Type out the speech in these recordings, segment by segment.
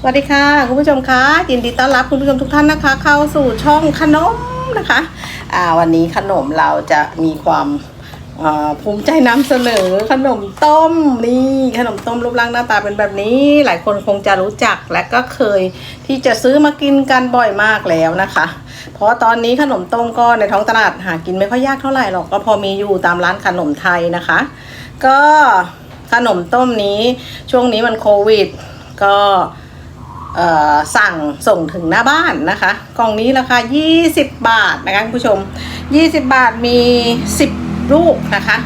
สวัสดีค่ะคุณผู้ชมคะยินดีต้อนรับคุณผู้ชมทุกท่านนะคะ เข้าสู่ช่องขนมนะคะอ่าวันนี้ขนมเราจะมีความภูมิใจนำเสนอขนมต้มนี่ขนมต้มรูปร่างหน้าตาเป็นแบบนี้ หลายคนคงจะรู้จักและก็เคยที่จะซื้อมากินกันบ่อยมากแล้วนะคะ เพราะตอนนี้ขนมต้มก็ในท้องตลาดหากินไม่ค่อยยากเท่าไหร่หรอกก็พอมีอยู่ตามร้านขนมไทยนะคะ ก็ขนมต้มนี้ช่วงนี้มันโควิด ก็ สั่งส่งถึงหน้าบ้านนะคะ กล่องนี้ราคา 20 บาทนะคะคุณผู้ชม 20 บาทมี 10 ลูกนะคะ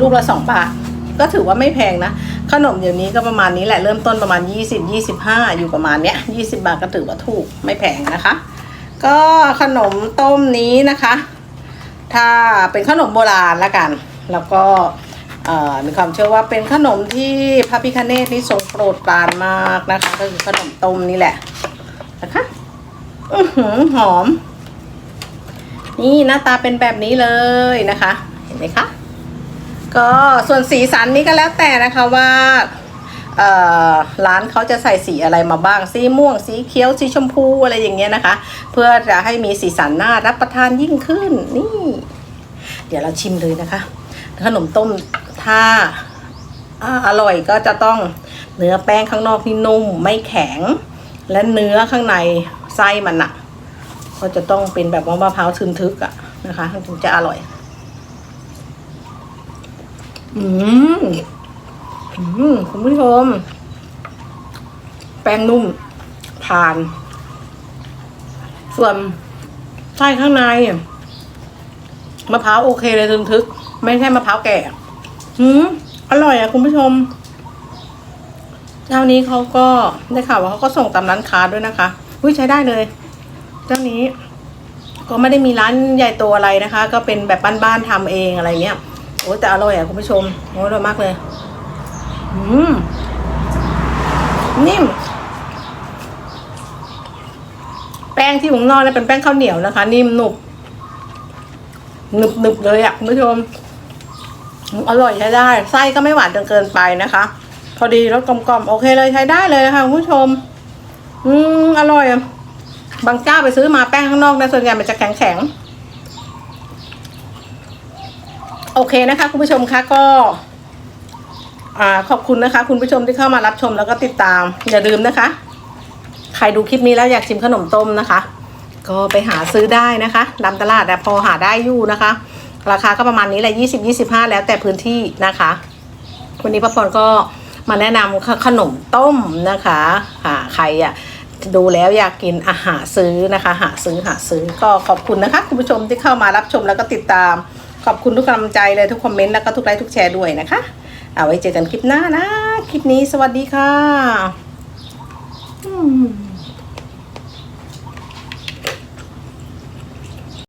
ลูกละ 2 บาท ก็ถือว่าไม่แพงนะ ขนมเดี๋ยวนี้ก็ประมาณนี้แหละเริ่มต้นประมาณ 20 25 อยู่ประมาณเนี้ย20 บาทก็ถือว่าถูกไม่แพงนะคะ ก็ขนมต้มนี้นะคะ ถ้าเป็นขนมโบราณละกัน แล้วก็ มีความเชื่อว่าเป็นขนมที่พระพิคเนตนี่ทรงโปรดปรานมากนะคะก็คือขนมต้มนี่แหละนะคะอือหือหอม นี่หน้าตาเป็นแบบนี้เลยนะคะ เห็นไหมคะก็ส่วนสีสันนี้ก็แล้วแต่นะคะว่าร้านเขาจะใส่สีอะไรมาบ้าง สีม่วง สีเขียว สีชมพูอะไรอย่างเงี้ยนะคะ เพื่อจะให้มีสีสันน่ารับประทานยิ่งขึ้น นี่ เดี๋ยวเราชิมเลยนะคะ ขนมต้ม ถ้าอร่อยก็จะต้องเนื้อแป้งข้างนอกนี่นุ่มไม่แข็ง และเนื้อข้างในไส้มันอะก็จะต้องเป็นแบบว่ามะพร้าวทึนทึกอะนะคะถึงจะอร่อย อืมอืมคุณผู้ชม แป้งนุ่มผ่าน ส่วนไส้ข้างในมะพร้าวโอเคเลยทึนทึก ไม่ใช่มะพร้าวแก่ อืมอร่อยอะคุณผู้ชมเจ้านี้เขาก็ได้ข่าวว่าเขาก็ส่งตามร้านค้าด้วยนะคะอุ้ยใช้ได้เลย เจ้านี้ ก็ไม่ได้มีร้านใหญ่โตอะไรนะคะ ก็เป็นแบบบ้านๆทำเองอะไรเงี้ยโอ้แต่อร่อยอะคุณผู้ชมโอ้อร่อยมากเลย อืมนิ่ม แป้งที่ผมนอกเนี่ยเป็นแป้งข้าวเหนียวนะคะ นิ่มหนุบหนึบหนึบเลยอะคุณผู้ชม อร่อยใช้ได้ ไส้ก็ไม่หวานจนเกินไปนะคะ พอดีแล้วกลมๆโอเคเลยใช้ได้เลยนะคะคุณผู้ชม อืมอร่อยบางเจ้าไปซื้อมาแป้งข้างนอกนะส่วนใหญ่มันจะแข็งๆโอเคนะคะ คุณผู้ชมคะก็อ่าขอบคุณนะคะ คุณผู้ชมที่เข้ามารับชมแล้วก็ติดตาม อย่าลืมนะคะ ใครดูคลิปนี้แล้วอยากชิมขนมต้มนะคะ ก็ไปหาซื้อได้นะคะตามตลาดแต่พอหาได้อยู่นะคะ ราคาก็ประมาณนี้แหละยี่สิบยี่สิบห้าแล้วแต่พื้นที่นะคะ วันนี้ป้าพรก็มาแนะนำขนมต้มนะคะค่ะใครอะดูแล้วอยากกินอาหารซื้อนะคะ หาซื้อหาซื้อก็ขอบคุณนะคะคุณผู้ชมที่เข้ามารับชมแล้วก็ติดตาม ขอบคุณทุกกำลังใจเลยทุกคอมเมนต์แล้วก็ทุกไลค์ทุกแชร์ด้วยนะคะ เอาไว้เจอกันคลิปหน้านะ คลิปนี้สวัสดีค่ะ